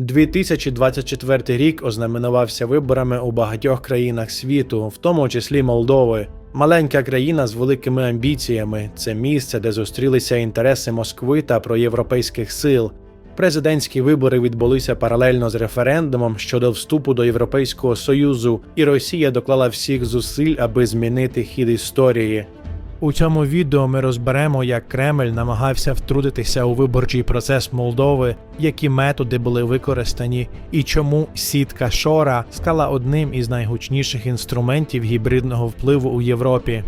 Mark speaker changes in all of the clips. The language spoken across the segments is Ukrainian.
Speaker 1: 2024 рік ознаменувався виборами у багатьох країнах світу, в тому числі Молдови. Маленька країна з великими амбіціями. Це місце, де зустрілися інтереси Москви та проєвропейських сил. Президентські вибори відбулися паралельно з референдумом щодо вступу до Європейського Союзу, і Росія доклала всіх зусиль, аби змінити хід історії. У цьому відео ми розберемо, як Кремль намагався втрутитися у виборчий процес Молдови, які методи були використані, і чому сітка Шора стала одним із найгучніших інструментів гібридного впливу у Європі.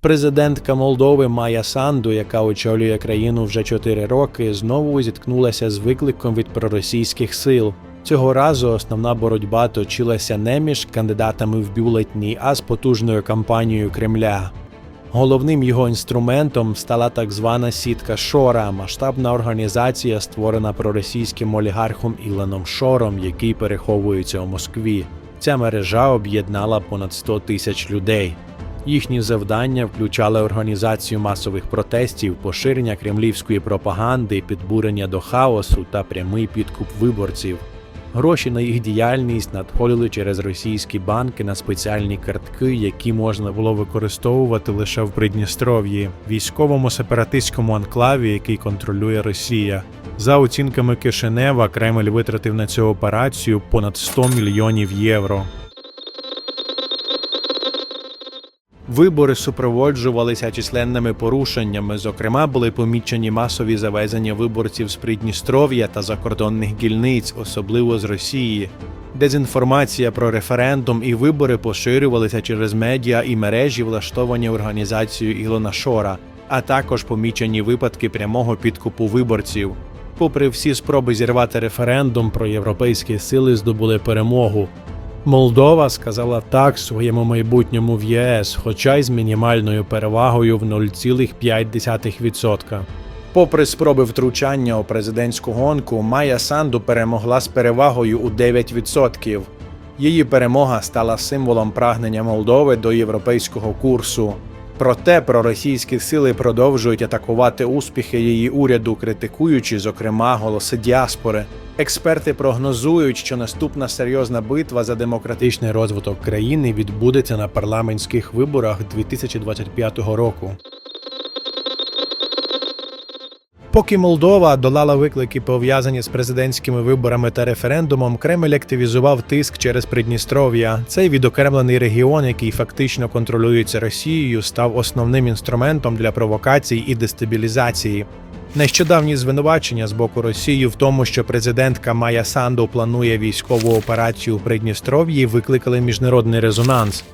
Speaker 1: Президентка Молдови Майя Санду, яка очолює країну вже 4 роки, знову зіткнулася з викликом від проросійських сил. Цього разу основна боротьба точилася не між кандидатами в бюлетні, а з потужною кампанією Кремля. Головним його інструментом стала так звана сітка Шора, масштабна організація, створена проросійським олігархом Іланом Шором, який переховується у Москві. Ця мережа об'єднала понад 100 тисяч людей. Їхні завдання включали організацію масових протестів, поширення кремлівської пропаганди, підбурення до хаосу та прямий підкуп виборців. Гроші на їх діяльність надходили через російські банки на спеціальні картки, які можна було використовувати лише в Придністров'ї, військовому сепаратистському анклаві, який контролює Росія. За оцінками Кишинева, Кремль витратив на цю операцію понад 100 мільйонів євро. Вибори супроводжувалися численними порушеннями. Зокрема, були помічені масові завезення виборців з Придністров'я та закордонних дільниць, особливо з Росії. Дезінформація про референдум і вибори поширювалися через медіа і мережі, влаштовані організацією Ілона Шора, а також помічені випадки прямого підкупу виборців. Попри всі спроби зірвати референдум, проєвропейські сили здобули перемогу. Молдова сказала так своєму майбутньому в ЄС, хоча й з мінімальною перевагою в 0,5%. Попри спроби втручання у президентську гонку, Майя Санду перемогла з перевагою у 9%. Її перемога стала символом прагнення Молдови до європейського курсу. Проте проросійські сили продовжують атакувати успіхи її уряду, критикуючи, зокрема, голоси діаспори. Експерти прогнозують, що наступна серйозна битва за демократичний розвиток країни відбудеться на парламентських виборах 2025 року. Поки Молдова долала виклики, пов'язані з президентськими виборами та референдумом, Кремль активізував тиск через Придністров'я. Цей відокремлений регіон, який фактично контролюється Росією, став основним інструментом для провокацій і дестабілізації. Нещодавні звинувачення з боку Росії в тому, що президентка Майя Санду планує військову операцію у Придністров'ї, викликали міжнародний резонанс.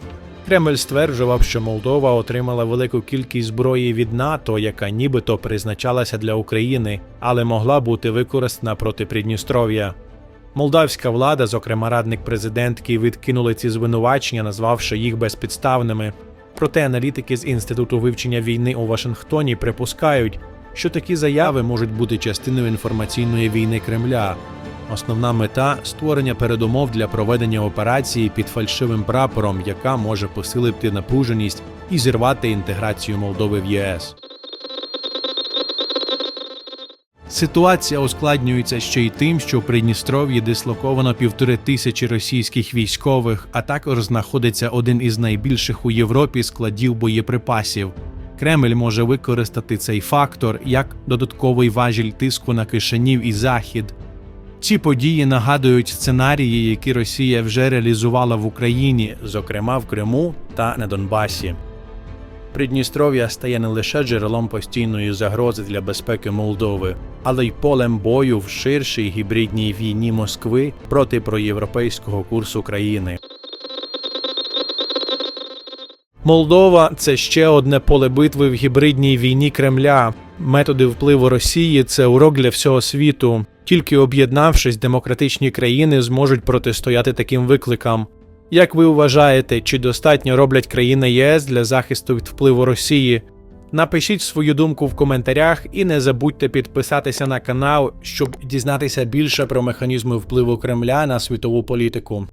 Speaker 1: Кремль стверджував, що Молдова отримала велику кількість зброї від НАТО, яка нібито призначалася для України, але могла бути використана проти Придністров'я. Молдавська влада, зокрема радник президентки, відкинули ці звинувачення, назвавши їх безпідставними. Проте аналітики з інституту вивчення війни у Вашингтоні припускають, що такі заяви можуть бути частиною інформаційної війни Кремля. Основна мета створення передумов для проведення операції під фальшивим прапором, яка може посилити напруженість і зірвати інтеграцію Молдови в ЄС. Ситуація ускладнюється ще й тим, що в Придністров'ї дислоковано півтори тисячі російських військових, а також знаходиться один із найбільших у Європі складів боєприпасів. Кремль може використати цей фактор як додатковий важіль тиску на Кишинів і Захід. Ці події нагадують сценарії, які Росія вже реалізувала в Україні, зокрема в Криму та на Донбасі. Придністров'я стає не лише джерелом постійної загрози для безпеки Молдови, але й полем бою в ширшій гібридній війні Москви проти проєвропейського курсу країни. Молдова це ще одне поле битви в гібридній війні Кремля. Методи впливу Росії це урок для всього світу. Тільки об'єднавшись, демократичні країни зможуть протистояти таким викликам. Як ви вважаєте, чи достатньо роблять країни ЄС для захисту від впливу Росії? Напишіть свою думку в коментарях і не забудьте підписатися на канал, щоб дізнатися більше про механізми впливу Кремля на світову політику.